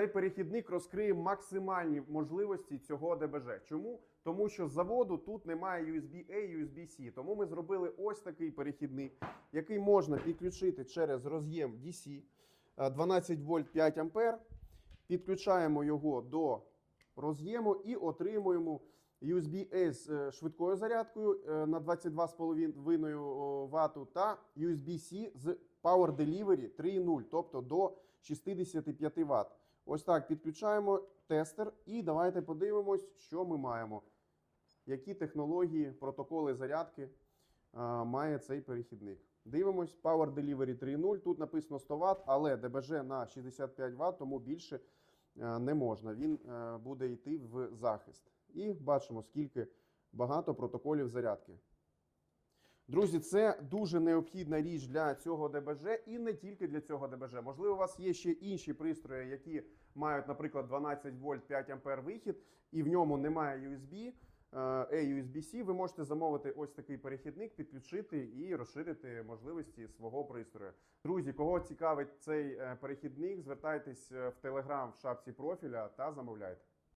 Цей перехідник розкриє максимальні можливості цього ДБЖ. Чому? Тому що з заводу тут немає USB-A, USB-C. Тому ми зробили ось такий перехідник, який можна підключити через роз'єм DC е, 12 вольт 5 ампер. Підключаємо його до роз'єму і отримуємо USB-A з е, швидкою зарядкою е, на 22,5 Вт та USB-C з Power Delivery 3.0, тобто до 65 Вт. Ось так підключаємо тестер і давайте подивимось, що ми маємо. Які технології, протоколи зарядки а, має цей перехідник. Дивимось, Power Delivery 3.0. Тут написано 100 Вт, але ДБЖ на 65 Вт, тому більше не можна. Він е, буде йти в захист. І бачимо, скільки багато протоколів зарядки. Друзі, це дуже необхідна річ для цього ДБЖ і не тільки для цього ДБЖ. Можливо, у вас є ще інші пристрої, які мають, наприклад, 12 вольт 5 ампер вихід, і в ньому немає USB. Е, A-USB-C, ви можете замовити ось такий перехідник, підключити і розширити можливості свого пристрою. Друзі, кого цікавить цей е, перехідник, звертайтесь е, в Telegram в шапці профіля та замовляйте.